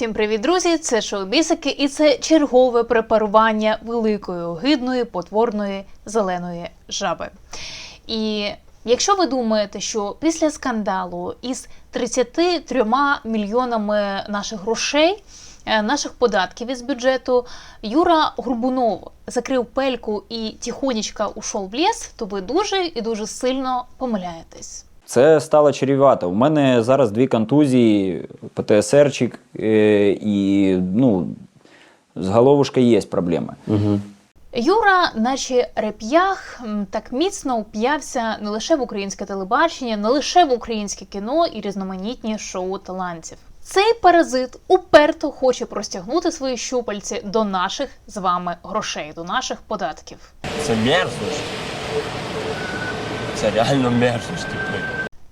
Всім привіт, друзі! Це шоу Бісики, і це чергове препарування великої, огидної, потворної зеленої жаби. І якщо ви думаєте, що після скандалу із 33 мільйонами наших грошей, е, наших податків із бюджету, Юра Горбунов закрив пельку і тихонечко ушов в ліс, то ви дуже і дуже сильно помиляєтесь. Це стало чарівато. У мене зараз дві контузії, ПТСРчик е, і ну, з головушкою є проблеми. Юра, наче реп'ях, так міцно уп'явся не лише в українське телебачення, не лише в українське кіно і різноманітні шоу талантів. Цей паразит уперто хоче простягнути свої щупальці до наших з вами грошей, до наших податків. Це мерзость. Це реально мерзость, типу.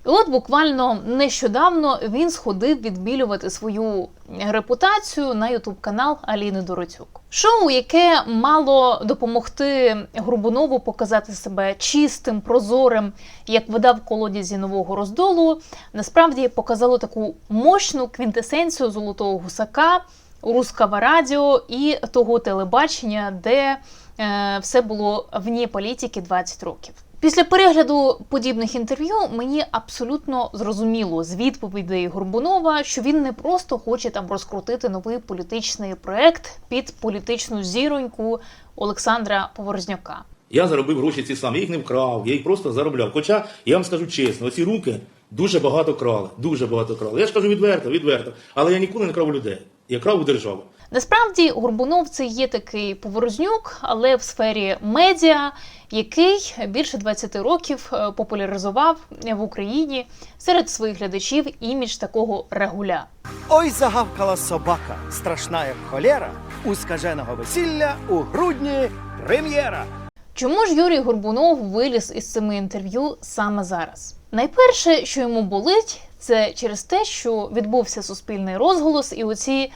І от буквально нещодавно він сходив відбілювати свою репутацію на ютуб канал Аліни Дороцюк. Шоу, яке мало допомогти Грубунову показати себе чистим, прозорим, як вода в колодязі нового роздолу, насправді показало таку мощну квінтесенцію золотого гусака, руского радіо і того телебачення, де е, все було вні політики 20 років. Після перегляду подібних інтерв'ю мені абсолютно зрозуміло з відповідей Горбунова, що він не просто хоче там розкрутити новий політичний проект під політичну зіроньку Олександра Поворозняка. Я заробив гроші ці самі, їх не вкрав, я їх просто заробляв. Хоча я вам скажу чесно, оці руки дуже багато крали, дуже багато крали. Я ж кажу відверто, відверто. Але я ніколи не крав людей. Я крав у державу. Насправді Горбунов це є такий поворознюк, але в сфері медіа, який більше 20 років е, популяризував в Україні серед своїх глядачів імідж такого регуля. Ой, загавкала собака, страшна як холєра, у скаженого весілля у грудні прем'єра. Чому ж Юрій Горбунов виліз із цими інтерв'ю саме зараз? Найперше, що йому болить, це через те, що відбувся суспільний розголос, і оці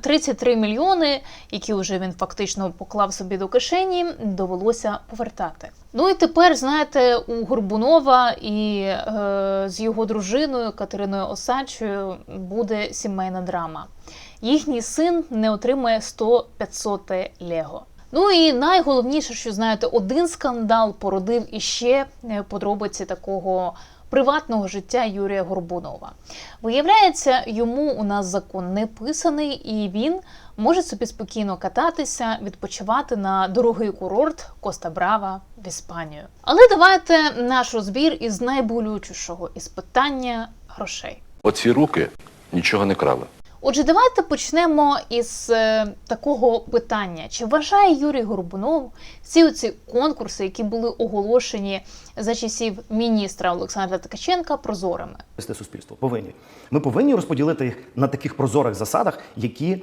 33 мільйони, які вже він фактично поклав собі до кишені, довелося повертати. Ну і тепер, знаєте, у Горбунова і е, з його дружиною Катериною Осадчою буде сімейна драма. Їхній син не отримає 100-500 лего. Ну і найголовніше, що знаєте, один скандал породив іще е, подробиці такого приватного життя Юрія Горбунова. Виявляється, йому у нас закон не писаний, і він може собі спокійно кататися, відпочивати на дорогий курорт Коста Брава в Іспанію. Але давайте наш розбір із найболючішого із питання грошей. Оці руки нічого не крали. Отже, давайте почнемо із е, такого питання: чи вважає Юрій Горбунов всі оці конкурси, які були оголошені за часів міністра Олександра Ткаченка, прозорими? Суспільство повинні. Ми повинні розподілити їх на таких прозорих засадах, які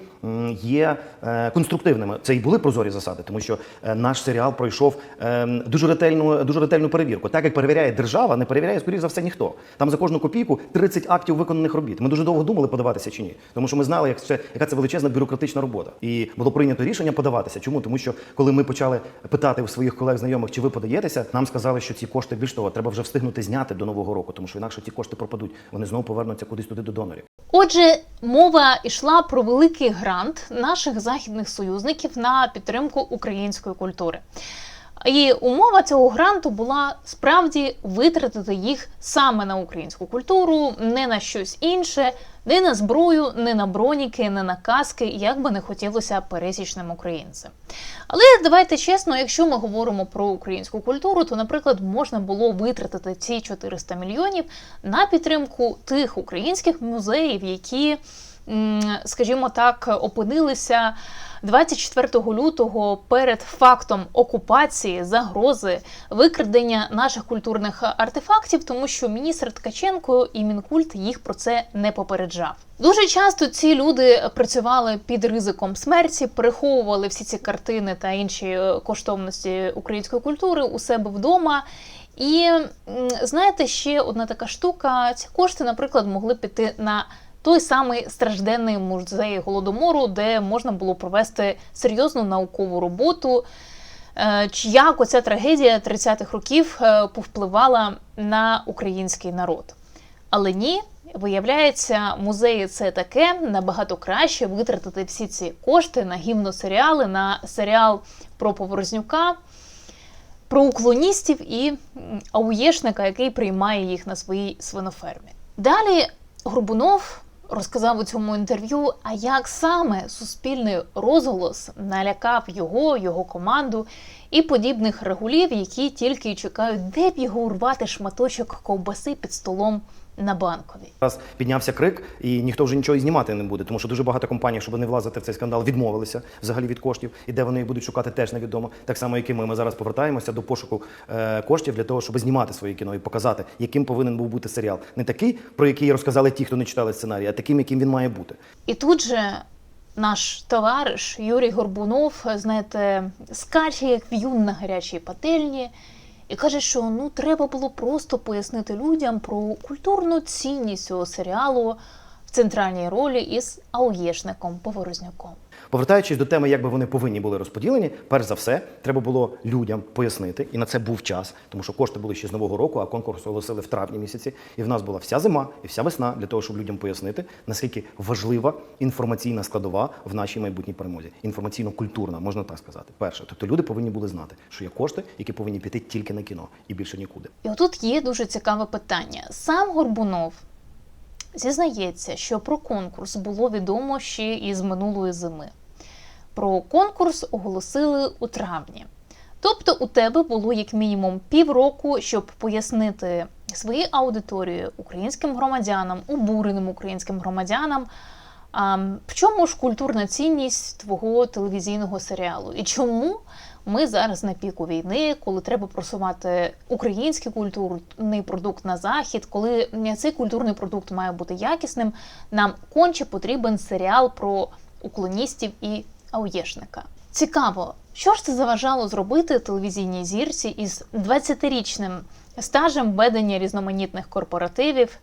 є е, конструктивними. Це і були прозорі засади, тому що е, наш серіал пройшов е, дуже ретельну, дуже ретельну перевірку. Так як перевіряє держава, не перевіряє скоріш за все ніхто. Там за кожну копійку 30 актів виконаних робіт. Ми дуже довго думали подаватися чи ні, тому що ми знали, як це яка це величезна бюрократична робота. І було прийнято рішення подаватися. Чому? Тому що коли ми почали питати у своїх колег знайомих, чи ви подаєтеся, нам сказали, що ці кошти більш того, треба вже встигнути зняти до нового року, тому що інакше ці кошти пропадуть. Вони знову повернуться кудись туди до донорів. Отже, мова йшла про великий грант наших західних союзників на підтримку української культури. І умова цього гранту була справді витратити їх саме на українську культуру, не на щось інше, не на зброю, не на броніки, не на каски, як би не хотілося пересічним українцям. Але давайте чесно, якщо ми говоримо про українську культуру, то, наприклад, можна було витратити ці 400 мільйонів на підтримку тих українських музеїв, які, скажімо так, опинилися. 24 лютого перед фактом окупації, загрози, викрадення наших культурних артефактів, тому що міністр Ткаченко і Мінкульт їх про це не попереджав. Дуже часто ці люди працювали під ризиком смерті, переховували всі ці картини та інші е, коштовності української культури у себе вдома. І знаєте, ще одна така штука: ці кошти, наприклад, могли піти на той самий стражденний музей голодомору, де можна було провести серйозну наукову роботу. е, чи Як оця трагедія 30-х років е, повпливала на український народ. Але ні, Виявляється, музеї це таке набагато краще витратити всі ці кошти на гімносеріали, на серіал про Поворознюка, про уклоністів і ауєшника, який приймає їх на своїй свинофермі. Далі Горбунов розказав у цьому інтерв'ю, а як саме суспільний розголос налякав його, його команду і подібних регулів, які тільки чекають, де б його урвати шматочок ковбаси під столом на банковій. Раз піднявся крик, і ніхто вже нічого і знімати не буде, тому що дуже багато компаній, щоб не влазити в цей скандал, відмовилися взагалі від коштів, і де вони їх будуть шукати, теж невідомо. Так само, як і ми. Ми зараз повертаємося до пошуку е, коштів для того, щоб знімати своє кіно і показати, яким повинен був бути серіал. Не такий, про який розказали ті, хто не читали сценарій, а таким, яким він має бути. І тут же наш товариш Юрій Горбунов, знаєте, скаче як в'юн на гарячій пательні і каже, що ну треба було просто пояснити людям про культурну цінність цього серіалу в центральній ролі із ауєшником Поворозняком. Повертаючись до теми, як би вони повинні були розподілені, перш за все, треба було людям пояснити, і на це був час, тому що кошти були ще з нового року, а конкурс оголосили в травні місяці. І в нас була вся зима і вся весна для того, щоб людям пояснити, наскільки важлива інформаційна складова в нашій майбутній перемозі. Інформаційно-культурна, можна так сказати. Перше, тобто люди повинні були знати, що є кошти, які повинні піти тільки на кіно і більше нікуди. І отут є дуже цікаве питання. Сам Горбунов зізнається, що про конкурс було відомо ще із минулої зими. Про конкурс оголосили у травні. Тобто у тебе було як мінімум півроку, щоб пояснити своїй аудиторії, українським громадянам, обуреним українським громадянам, в чому ж культурна цінність твого телевізійного серіалу? І чому ми зараз на піку війни, коли треба просувати український культурний продукт на захід, коли цей культурний продукт має бути якісним, нам конче потрібен серіал про уклоністів і ауєшника. Цікаво, що ж це заважало зробити телевізійній зірці із 20-річним стажем ведення різноманітних корпоративів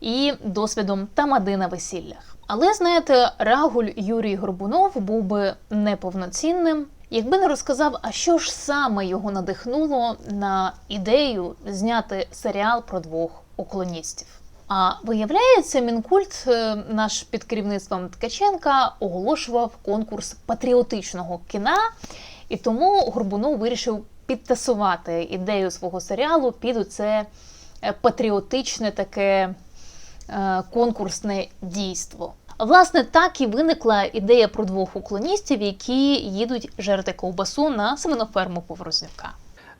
і досвідом тамади на весіллях. Але знаєте, Рагуль Юрій Горбунов був би неповноцінним, якби не розказав, а що ж саме його надихнуло на ідею зняти серіал про двох уклоністів. А виявляється, Мінкульт е, наш під керівництвом Ткаченка оголошував конкурс патріотичного кіна, і тому Горбунов вирішив підтасувати ідею свого серіалу під це патріотичне таке е, конкурсне дійство. Власне, так і виникла ідея про двох уклоністів, які їдуть жерти ковбасу на семеноферму Поворознюка.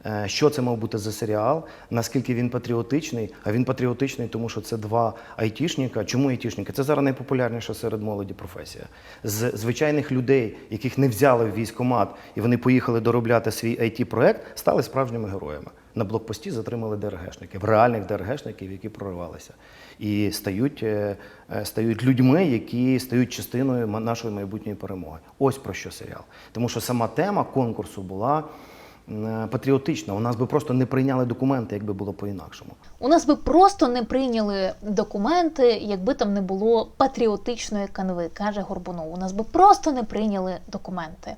Е, Що це мав бути за серіал? Наскільки він патріотичний? А він патріотичний, тому що це два айтішника. Чому айтішники? Це зараз найпопулярніша серед молоді професія. З звичайних людей, яких не взяли в військкомат, і вони поїхали доробляти свій it проект стали справжніми героями. На блокпості затримали ДРГшників, реальних ДРГшників, які проривалися, і стають, е, е, стають людьми, які стають частиною нашої майбутньої перемоги. Ось про що серіал. Тому що сама тема конкурсу була патріотична. У нас би просто не прийняли документи, якби було по-інакшому. У нас би просто не прийняли документи, якби там не було патріотичної канви, каже Горбунов. У нас би просто не прийняли документи.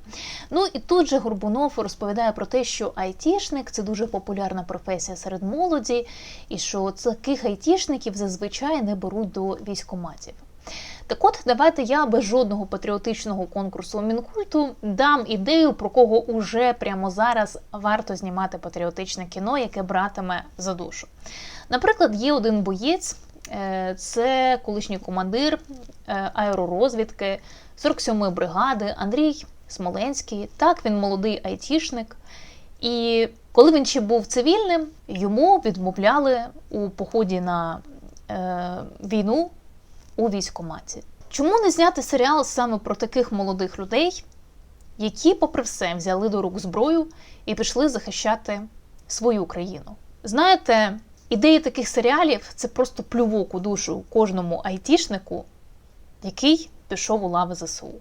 Ну і тут же Горбунов розповідає про те, що айтішник це дуже популярна професія серед молоді, і що таких айтішників зазвичай не беруть до військоматів. Так от, давайте я без жодного патріотичного конкурсу Мінкульту дам ідею, про кого уже прямо зараз варто знімати патріотичне кіно, яке братиме за душу. Наприклад, є один боєць, е, це колишній командир е, аеророзвідки 47-ї бригади Андрій Смоленський. Так, він молодий айтішник. І коли він ще був цивільним, йому відмовляли у поході на е, війну у військкоматі. Чому не зняти серіал саме про таких молодих людей, які, попри все, взяли до рук зброю і пішли захищати свою країну? Знаєте, ідеї таких серіалів це просто плювок у душу кожному айтішнику, який пішов у лави ЗСУ.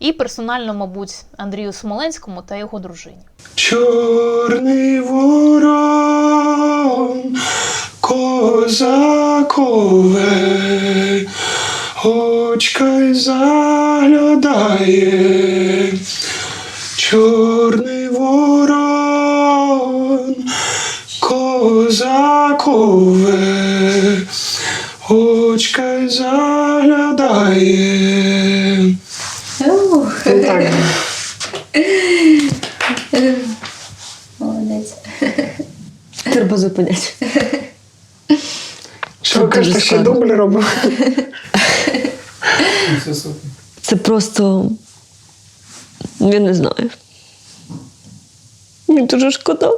І персонально, мабуть, Андрію Смоленському та його дружині. Чорний ворон, козакове, очкай заглядає, чорний ворон, козакове, очка й заглядає. Молодець. Треба зупиняти. Що ви кажете, ще дубль робимо? Це просто. Я не знаю. Мені дуже шкода.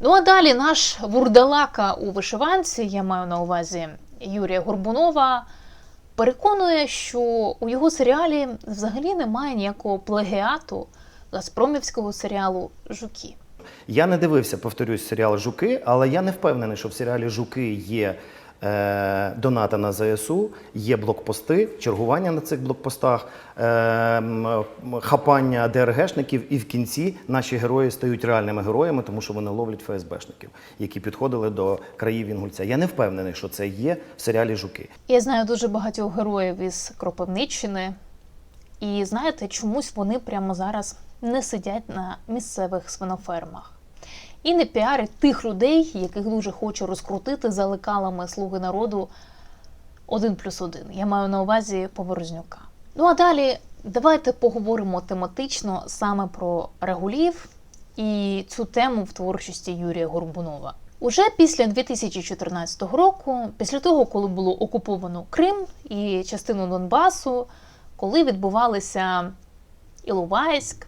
Ну а далі наш вурдалака у вишиванці, я маю на увазі Юрія Горбунова, переконує, що у його серіалі взагалі немає ніякого плагіату газпромівського серіалу Жуки. Я не дивився, повторюсь, серіал Жуки, але я не впевнений, що в серіалі Жуки є доната на ЗСУ, є блокпости, чергування на цих блокпостах, е, хапання ДРГшників, і в кінці наші герої стають реальними героями, тому що вони ловлять ФСБшників, які підходили до країв Інгульця. Я не впевнений, що це є в серіалі Жуки. Я знаю дуже багатьох героїв із Кропивниччини, і знаєте, чомусь вони прямо зараз не сидять на місцевих свинофермах. І не піарять тих людей, яких дуже хоче розкрутити за лекалами слуги народу один плюс один. Я маю на увазі Поворознюка. Ну а далі давайте поговоримо тематично саме про регулів і цю тему в творчості Юрія Горбунова. Уже після 2014 року, після того, коли було окуповано Крим і частину Донбасу, коли відбувалися Іловайськ,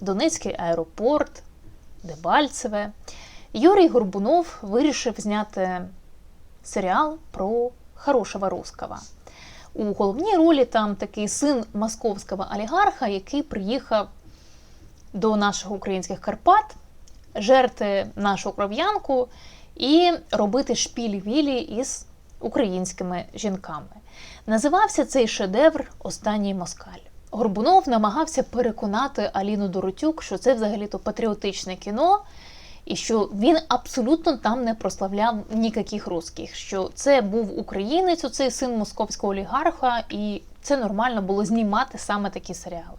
Донецький аеропорт, Дебальцеве, Юрій Горбунов вирішив зняти серіал про хорошого русского. У головній ролі там такий син московського олігарха, який приїхав до наших українських Карпат, жерти нашу кров'янку і робити шпілі-вілі із українськими жінками. Називався цей шедевр Останній москаль. Горбунов намагався переконати Аліну Доротюк, що це взагалі-то патріотичне кіно, і що він абсолютно там не прославляв ніяких русських, що це був українець, оцей син московського олігарха, і це нормально було знімати саме такі серіали.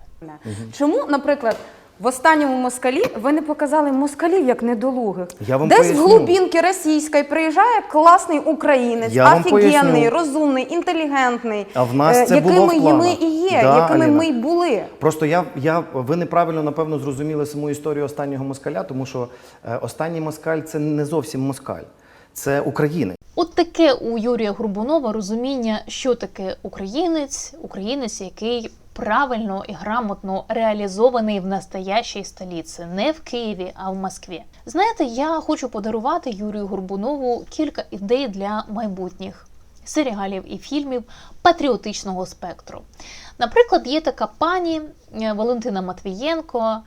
Чому, наприклад, в останньому москалі ви не показали москалів як недолугих? Я вам Десь поясню. в глубинки російської приїжджає класний українець, Я вам офігенний, розумний, інтелігентний, А в нас е, це якими було в і ми і є, Да, якими Аліна. ми й були. Просто я, я ви неправильно напевно зрозуміли саму історію останнього москаля, тому що е, останній москаль це не зовсім москаль, це українець. От таке у Юрія Горбунова розуміння, що таке українець, українець, який правильно і грамотно реалізований в настоящій столиці, не в Києві, а в Москві. Знаєте, я хочу подарувати Юрію Горбунову кілька ідей для майбутніх серіалів і фільмів патріотичного спектру. Наприклад, є така пані е, Валентина Матвієнко.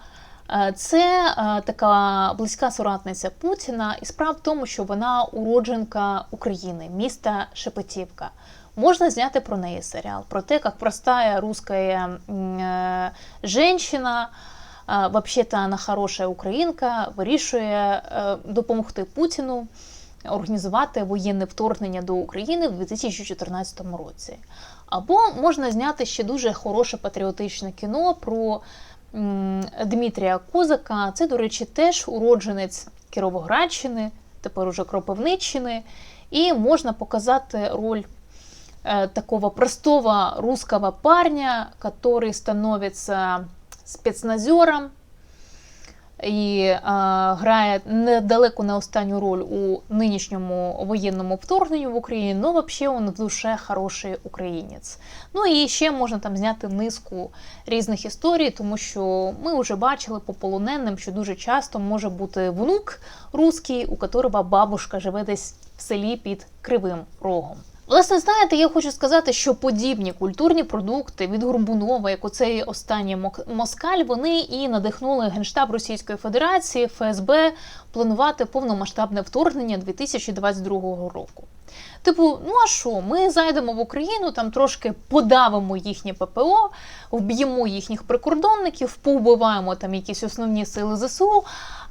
Е, Це е, така близька соратниця Путіна, і справа в тому, що вона уродженка України, міста Шепетівка. Можна зняти про неї серіал, про те, як простая русская м, е, женщина, е, вообще-то вона хороша українка, вирішує е, допомогти Путіну організувати воєнне вторгнення до України в 2014 році. Або можна зняти ще дуже хороше патріотичне кіно про Дмитрія Козака. Це, до речі, теж уродженець Кіровоградщини, тепер уже Кропивниччини. І можна показати роль такого простого русского парня, который становится спецназером і е, грає недалеко не останню роль у нинішньому воєнному вторгненню в Україні, але взагалі він в душе хороший українець. Ну і ще можна там зняти низку різних історій, тому що ми вже бачили по полоненим, що дуже часто може бути внук русський, у которого бабушка живе десь в селі під Кривим Рогом. Власне, знаєте, я хочу сказати, що подібні культурні продукти від Горбунова, як оцей останній москаль, вони і надихнули Генштаб Російської Федерації ФСБ планувати повномасштабне вторгнення 2022 року. Типу, ну а що? Ми зайдемо в Україну, там трошки подавимо їхнє ППО, вб'ємо їхніх прикордонників, повбиваємо там якісь основні сили ЗСУ.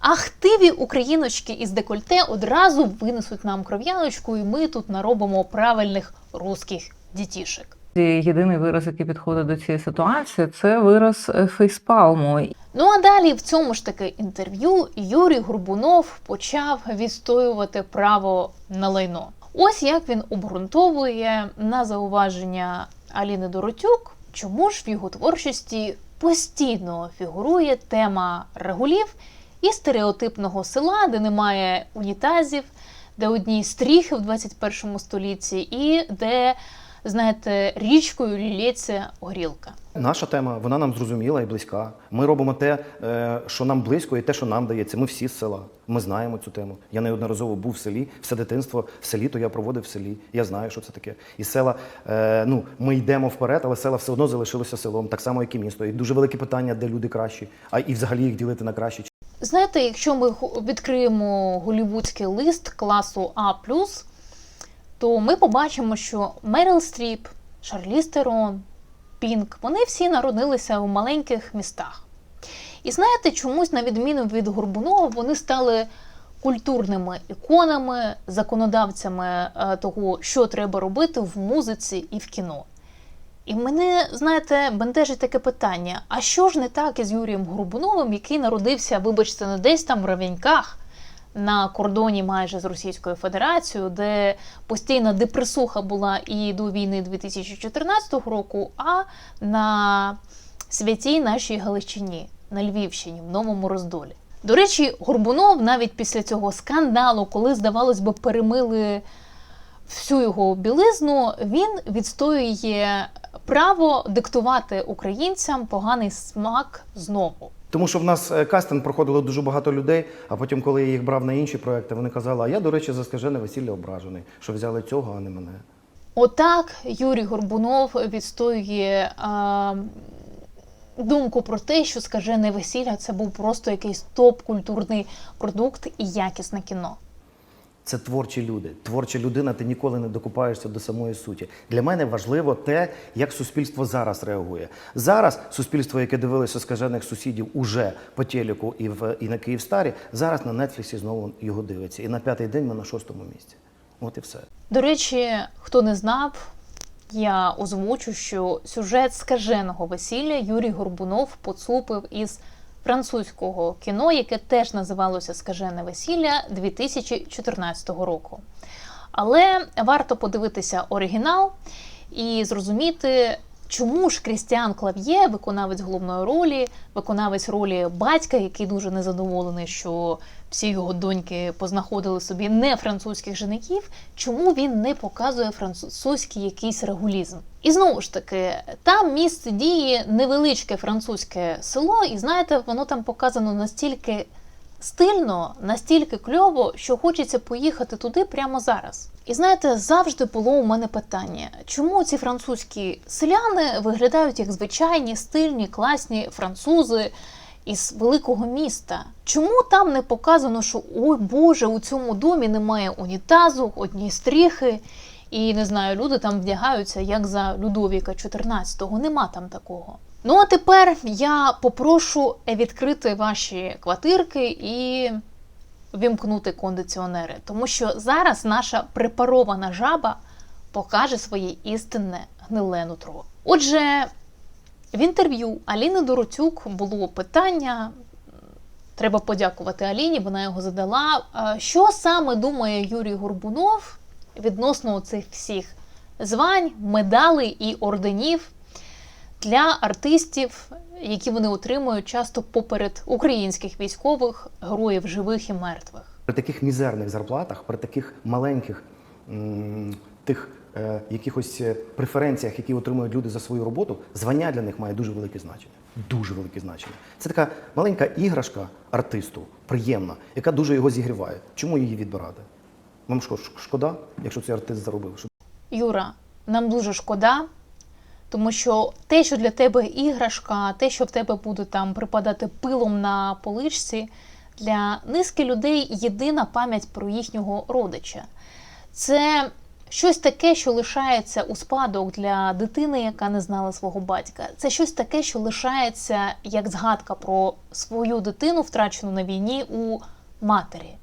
А хтиві україночки із декольте одразу винесуть нам кров'яночку, і ми тут наробимо правильних русських дітішек. Єдиний вираз, який підходить до цієї ситуації, це вираз е, фейспалму. Ну а далі в цьому ж таки інтерв'ю Юрій Горбунов почав відстоювати право на лайно. Ось як він обґрунтовує на зауваження Аліни Доротюк, чому ж в його творчості постійно фігурує тема регулів і стереотипного села, де немає унітазів, де одні стріхи в 21 столітті, і де, знаєте, річкою лється горілка. Наша тема, вона нам зрозуміла і близька. Ми робимо те, е, що нам близько, і те, що нам дається. Ми всі з села. Ми знаємо цю тему. Я неодноразово був в селі, все дитинство в селі, то я проводив в селі. Я знаю, що це таке. І села, е, ну, ми йдемо вперед, але села все одно залишилося селом, так само, як і місто. І дуже велике питання, де люди кращі, а і взагалі їх ділити на кращі Знаєте, якщо ми відкриємо голівудський лист класу А, то ми побачимо, що Меріл Стріп, Шарліз Терон, Пінк, вони всі народилися у маленьких містах. І знаєте, чомусь, на відміну від Горбунова, вони стали культурними іконами, законодавцями е, того, що треба робити в музиці і в кіно. І мене, знаєте, бентежить таке питання: а що ж не так із Юрієм Горбуновим, який народився, вибачте, не десь там в Равеньках, на кордоні майже з Російською Федерацією, де постійна депресуха була і до війни 2014 року, а на святій нашій Галичині, на Львівщині, в Новому Роздолі. До речі, Горбунов навіть після цього скандалу, коли, здавалось би, перемили всю його білизну, він відстоює право диктувати українцям поганий смак знову. Тому що в нас е, кастинг проходило дуже багато людей, а потім, коли я їх брав на інші проекти, вони казали, а я, до речі, за скажене весілля ображений, що взяли цього, а не мене. Отак Юрій Горбунов відстоює а, думку про те, що скажене весілля це був просто якийсь топ-культурний продукт і якісне кіно. Це творчі люди. Творча людина, ти ніколи не докупаєшся до самої суті. Для мене важливо те, як суспільство зараз реагує. Зараз суспільство, яке дивилося скажених сусідів уже по телеку і в і на Київстарі, зараз на Нетфліксі знову його дивиться. І на п'ятий день ми на шостому місці. От і все. До речі, хто не знав, я озвучу, що сюжет скаженого весілля Юрій Горбунов поцупив із французького кіно, яке теж називалося Скажене весілля 2014 року. Але варто подивитися оригінал і зрозуміти, чому ж Крістіан Клав'є, виконавець головної ролі, виконавець ролі батька, який дуже незадоволений, що всі його доньки познаходили собі не французьких женихів, чому він не показує французький якийсь регулізм? І знову ж таки, там місце дії невеличке французьке село, і знаєте, воно там показано настільки стильно, настільки кльово, що хочеться поїхати туди прямо зараз. І знаєте, завжди було у мене питання, чому ці французькі селяни виглядають як звичайні, стильні, класні французи із великого міста? Чому там не показано, що ой Боже, у цьому домі немає унітазу, одні стріхи, і не знаю, люди там вдягаються як за Людовіка 14-го. Нема там такого. Ну а тепер я попрошу відкрити ваші квартирки і вімкнути кондиціонери, тому що зараз наша препарована жаба покаже своє істинне гниле нутро. Отже, в інтерв'ю Аліни Дороцюк було питання. Треба подякувати Аліні, вона його задала. Е, Що саме думає Юрій Горбунов відносно цих всіх звань, медалей і орденів для артистів, які вони отримують часто поперед українських військових героїв живих і мертвих? При таких мізерних зарплатах, при таких маленьких м, тих е, якихось е, преференціях, які отримують люди за свою роботу, звання для них має дуже велике значення. Дуже велике значення. Це така маленька іграшка артисту, приємна, яка дуже його зігріває. Чому її відбирати? Вам шкода, якщо цей артист заробив? Юра, нам дуже шкода, тому що те, що для тебе іграшка, те, що в тебе буде там припадати пилом на поличці, для низки людей єдина пам'ять про їхнього родича. Це щось таке, що лишається у спадок для дитини, яка не знала свого батька. Це щось таке, що лишається як згадка про свою дитину, втрачену на війні у матері.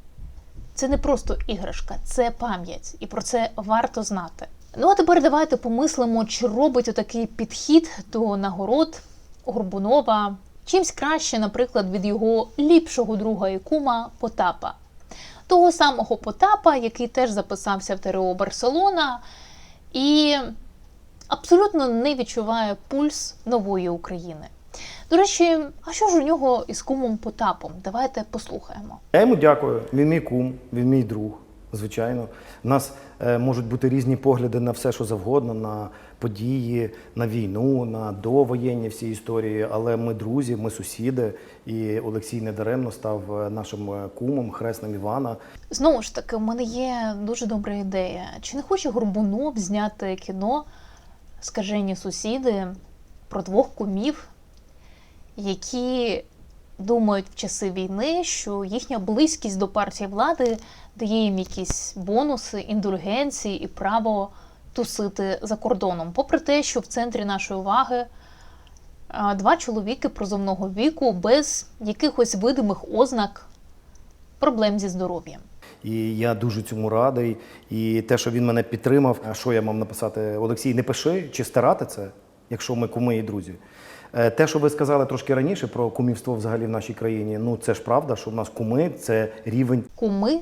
Це не просто іграшка, це пам'ять, і про це варто знати. Ну а тепер давайте помислимо, чи робить отакий підхід до нагород Горбунова чимсь краще, наприклад, від його ліпшого друга і кума Потапа. Того самого Потапа, який теж записався в ТРО Барселона і абсолютно не відчуває пульс нової України. До речі, а що ж у нього із кумом Потапом? Давайте послухаємо. Я йому дякую. Він мій кум, він мій друг. Звичайно, у нас е, можуть бути різні погляди на все, що завгодно, на події, на війну, на довоєнні всі історії. Але ми друзі, ми сусіди, і Олексій недаремно став е, нашим е, кумом, хресним Івана. Знову ж таки, у мене є дуже добра ідея. Чи не хоче Горбунов зняти кіно Скажені сусіди про двох кумів, які думають в часи війни, що їхня близькість до партії влади дає їм якісь бонуси, індульгенції і право тусити за кордоном. Попри те, що в центрі нашої уваги два чоловіки прозовного віку без якихось видимих ознак проблем зі здоров'ям. І я дуже цьому радий. І те, що він мене підтримав, а що я мав написати, Олексій, не пиши чи старати це, якщо ми куми і друзі. Е, Те, що ви сказали трошки раніше про кумівство взагалі в нашій країні, ну це ж правда, що в нас куми це рівень куми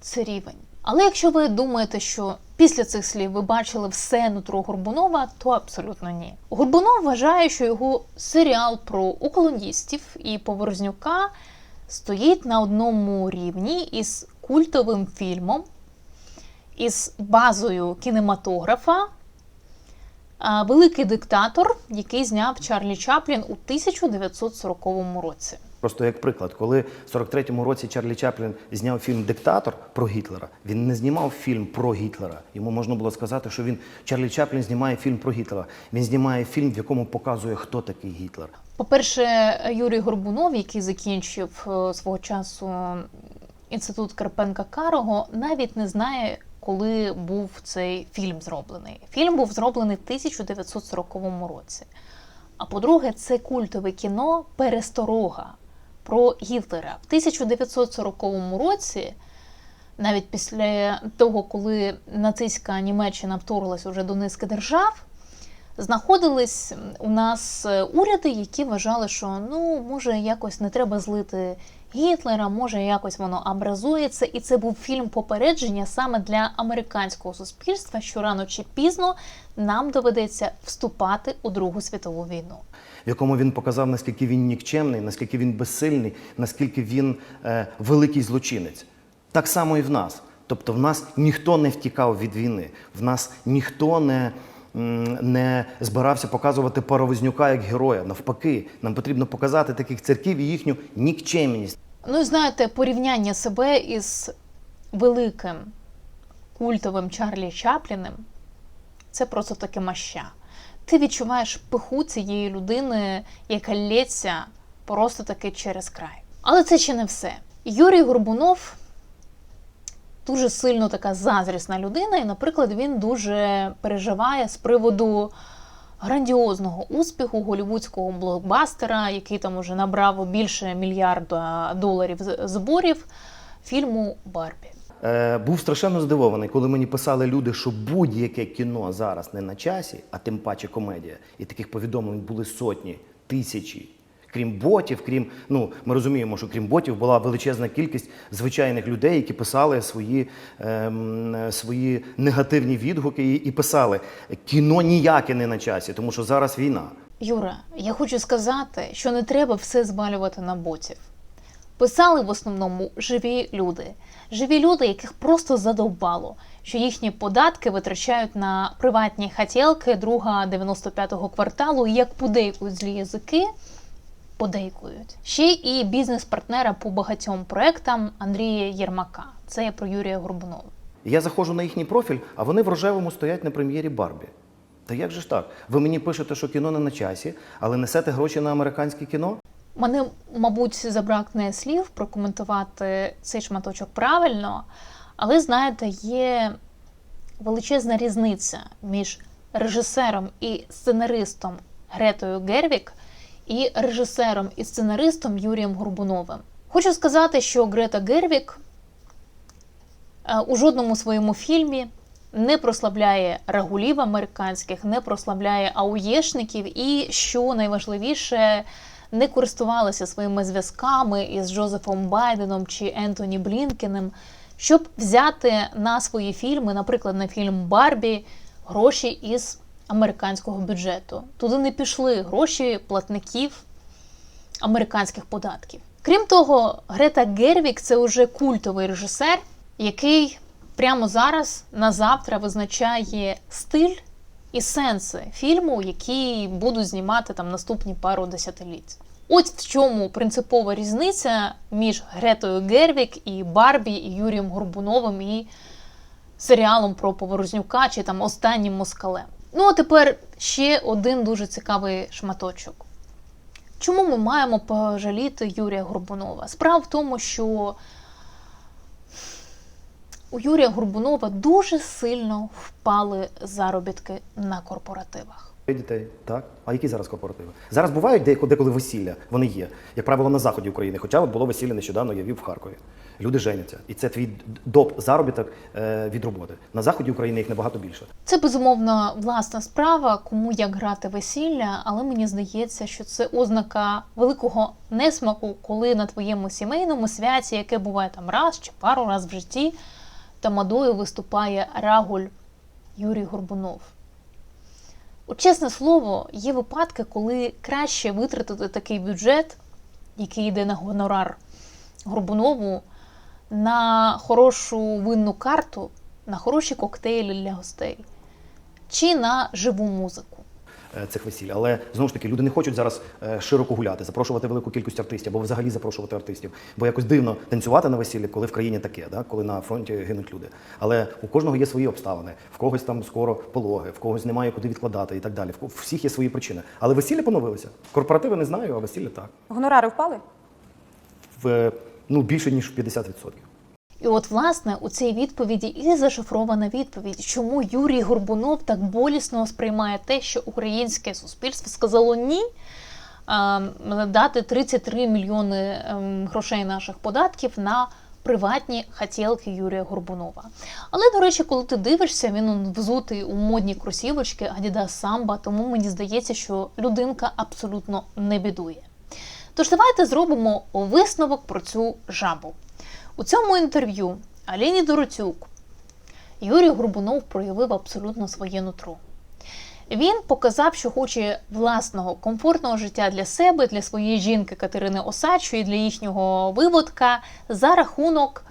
це рівень. Але якщо ви думаєте, що після цих слів ви бачили все нутро Горбунова, то абсолютно ні. Горбунов вважає, що його серіал про уклоністів і Поворознюка стоїть на одному рівні із культовим фільмом, із базою кінематографа. Великий диктатор, який зняв Чарлі Чаплін у 1940 році. Просто як приклад, коли в 43-му році Чарлі Чаплін зняв фільм Диктатор про Гітлера, він не знімав фільм про Гітлера. Йому можна було сказати, що він Чарлі Чаплін знімає фільм про Гітлера. Він знімає фільм, в якому показує, хто такий Гітлер. По-перше, Юрій Горбунов, який закінчив е, свого часу інститут Карпенка Карого, навіть не знає, коли був цей фільм зроблений. Фільм був зроблений в 1940 році. А по-друге, це культове кіно Пересторога про Гітлера. В 1940 році, навіть після того, коли нацистська Німеччина вторглася вже до низки держав, знаходились у нас е, уряди, які вважали, що ну може якось не треба злити Гітлера, може якось воно образується. І це був фільм попередження саме для американського суспільства, що рано чи пізно нам доведеться вступати у Другу світову війну. в якому він показав, наскільки він нікчемний, наскільки він безсильний, наскільки він е, великий злочинець. Так само і в нас. Тобто в нас ніхто не втікав від війни, в нас ніхто не, не збирався показувати Паровознюка як героя. Навпаки, нам потрібно показати таких церків і їхню нікчемність. Ну знаєте, порівняння себе із великим культовим Чарлі Чапліним це просто таке маща. Ти відчуваєш пиху цієї людини, яка лється просто таки через край. Але це ще не все. Юрій Горбунов дуже сильно така зазрісна людина, і, наприклад, він дуже переживає з приводу грандіозного успіху голівудського блокбастера, який там уже набрав більше мільярда доларів зборів фільму Барбі. Е, був страшенно здивований, коли мені писали люди, що будь-яке кіно зараз не на часі, а тим паче комедія. І таких повідомлень були сотні, тисячі. Крім ботів, крім ну ми розуміємо, що крім ботів була величезна кількість звичайних людей, які писали свої, ем, свої негативні відгуки і, писали: кіно ніяке не на часі, тому що зараз війна. Юра, я хочу сказати, що не треба все звалювати на ботів. Писали в основному живі люди. Живі люди, яких просто задовбало, що їхні податки витрачають на приватні хотілки друга 95-го кварталу, як подейкують злі язики, подейкують. Ще і бізнес-партнера по багатьом проектам Андрія Єрмака. Це я про Юрія Горбунова. Я заходжу на їхній профіль, а вони в рожевому стоять на прем'єрі Барбі. Та як же ж так? Ви мені пишете, що кіно не на часі, але несете гроші на американське кіно? Мене, мабуть, забракне слів прокоментувати цей шматочок правильно, але знаєте, є величезна різниця між режисером і сценаристом Гретою Гервік і режисером і сценаристом Юрієм Горбуновим. Хочу сказати, що Грета Гервік е, у жодному своєму фільмі не прославляє рагулів американських, не прославляє ауєшників і, що найважливіше, не користувалася своїми зв'язками із Джозефом Байденом чи Ентоні Блінкенем, щоб взяти на свої фільми, наприклад, на фільм Барбі, гроші із американського бюджету. Туди не пішли гроші платників американських податків. Крім того, Грета Гервік це вже культовий режисер, який прямо зараз на завтра визначає стиль і сенси фільму, які будуть знімати там наступні пару десятиліть. Ось в чому принципова різниця між Гретою Гервік і Барбі, і Юрієм Горбуновим і серіалом про Поворознюка чи там останнім москалем. Ну а тепер ще один дуже цікавий шматочок. Чому ми маємо пожаліти Юрія Горбунова? Справа в тому, що у Юрія Горбунова дуже сильно впали заробітки на корпоративах. Дітей, так. А які зараз корпоративи? Зараз бувають деколи весілля, вони є. Як правило, на заході України. Хоча от було весілля нещодавно, я вів в Харкові. Люди женяться. І це твій доп заробіток е, від роботи. На заході України їх набагато більше. Це безумовно власна справа, кому як грати весілля, але мені здається, що це ознака великого несмаку, коли на твоєму сімейному святі, яке буває там раз чи пару раз в житті, тамадою виступає Рагуль Юрій Горбунов. От, чесне слово, є випадки, коли краще витратити такий бюджет, який йде на гонорар Горбунову, на хорошу винну карту, на хороші коктейлі для гостей чи на живу музику. Е, цих весіль. Але знову ж таки, люди не хочуть зараз е, широко гуляти, запрошувати велику кількість артистів або взагалі запрошувати артистів. Бо якось дивно танцювати на весіллі, коли в країні таке, да? коли на фронті гинуть люди. Але у кожного є свої обставини. В когось там скоро пологи, в когось немає куди відкладати і так далі. В всіх є свої причини. Але весілля поновилися. Корпоративи не знаю, а весілля так. Гонорари впали? В ну більше ніж в 50%. І от, власне, у цій відповіді і зашифрована відповідь, чому Юрій Горбунов так болісно сприймає те, що українське суспільство сказало ні. ем, Дати 33 мільйони ем, грошей наших податків на приватні хотілки Юрія Горбунова. Але, до речі, коли ти дивишся, він взутий у модні кросівочки Adidas Samba, тому мені здається, що людинка абсолютно не бідує. Тож давайте зробимо висновок про цю жабу. У цьому інтерв'ю Аліні Дороцюк Юрій Горбунов проявив абсолютно своє нутро. Він показав, що хоче власного комфортного життя для себе, для своєї жінки Катерини Осадчої, для їхнього виводка за рахунок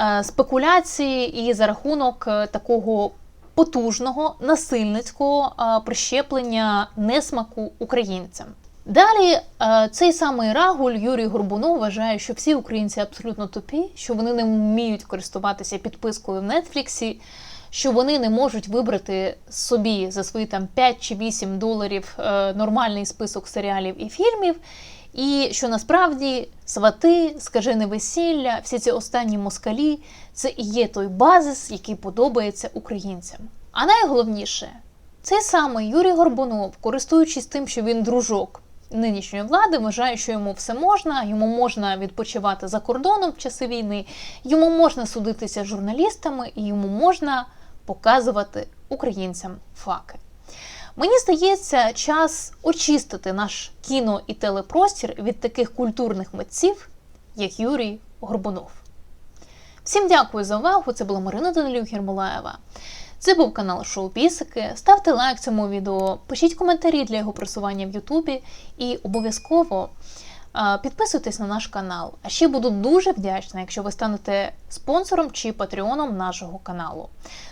е, спекуляції і за рахунок е, такого потужного насильницького е, прищеплення несмаку українцям. Далі е, цей самий Рагуль Юрій Горбунов вважає, що всі українці абсолютно тупі, що вони не вміють користуватися підпискою в Нетфліксі, що вони не можуть вибрати собі за свої там 5 чи 8 доларів е, нормальний список серіалів і фільмів. І що насправді свати, скажене весілля, всі ці останні москалі це і є той базис, який подобається українцям. А найголовніше, цей самий Юрій Горбунов, користуючись тим, що він дружок нинішньої влади, вважає, що йому все можна, йому можна відпочивати за кордоном в часи війни, йому можна судитися з журналістами і йому можна показувати українцям факи. Мені здається, час очистити наш кіно і телепростір від таких культурних митців, як Юрій Горбунов. Всім дякую за увагу. Це була Марина Данилюк Гермолаєва. Це був канал Шоу Пісики. Ставте лайк цьому відео, пишіть коментарі для його просування в Ютубі і обов'язково підписуйтесь на наш канал. А ще буду дуже вдячна, якщо ви станете спонсором чи патреоном нашого каналу.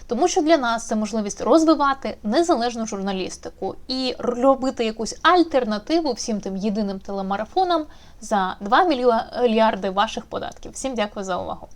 Тому що для нас це можливість розвивати незалежну журналістику і робити якусь альтернативу всім тим єдиним телемарафонам за 2 мільярди ваших податків. Всім дякую за увагу.